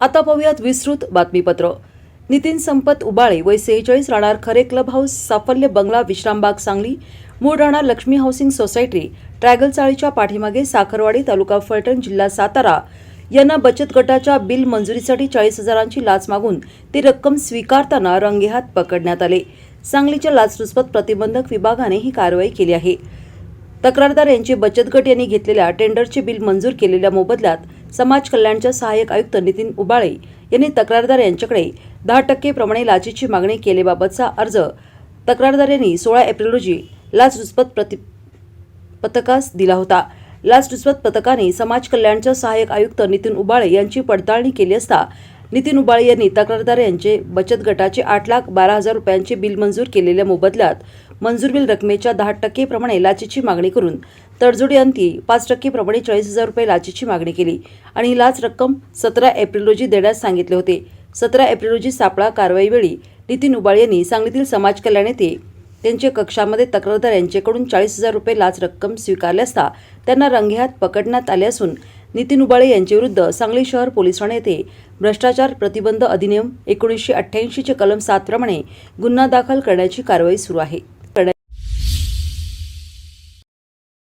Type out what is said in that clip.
आता पाहूयात विस्तृत बातमीपत्र. नितीन संपत उबाळे वय सेहेचाळीस राहणार खरे क्लब हाऊस साफल्य बंगला विश्रामबाग सांगली. मूळ राहणार लक्ष्मी हाऊसिंग सोसायटी. ट्रॅगल चाळीच्या पाठीमागे साखरवाडी तालुका फलटण जिल्हा सातारा. यांना बचत गटाच्या बिल मंजुरीसाठी चाळीस हजारांची लाच मागून ती रक्कम स्वीकारताना रंगेहात पकडण्यात आले. सांगलीच्या लाचलुचपत प्रतिबंधक विभागाने ही कारवाई केली आहे. तक्रारदार यांची बचत गट यांनी घेतलेल्या टेंडरचे बिल मंजूर केलेल्या मोबदल्यात समाज कल्याणच्या सहाय्यक आयुक्त नितीन उबाळे यांनी तक्रारदार यांच्याकडे दहा टक्के प्रमाणे लाचेची मागणी केलेबाबतचा अर्ज तक्रारदार यांनी सोळा एप्रिल रोजी लाचलुचपत प्रति पथकास दिला होता. लाचलुचपत पथकाने समाज कल्याणच्या सहाय्यक आयुक्त नितीन उबाळे यांची पडताळणी केली असता नितीन उबाळे यांनी तक्रारदार यांचे बचत गटाचे आठ लाख बारा हजार रुपयांचे बिल मंजूर केलेल्या मोबदल्यात मंजूर बिल रकमेच्या दहा टक्केप्रमाणे लाचेची मागणी करून तडजोडी अंती पाच टक्केप्रमाणे चाळीस हजार रुपये लाचेची मागणी केली. आणि लाच रक्कम सतरा एप्रिल रोजी देण्यास सांगितले होते. सतरा एप्रिल रोजी सापळा कारवाईवेळी नितीन उबाळे यांनी सांगलीतील समाज कल्याण येथे त्यांच्या कक्षामध्ये तक्रारदार यांच्याकडून चाळीस हजार रुपये लाच रक्कम स्वीकारले असता त्यांना रंगेहात पकडण्यात आले असून नितीन उबाळे यांच्याविरुद्ध सांगली शहर पोलीस ठाणे येथे भ्रष्टाचार प्रतिबंध अधिनियम एकोणीसशे अठ्ठ्याऐंशीचे कलम सात प्रमाणे गुन्हा दाखल करण्याची कारवाई सुरू आहे.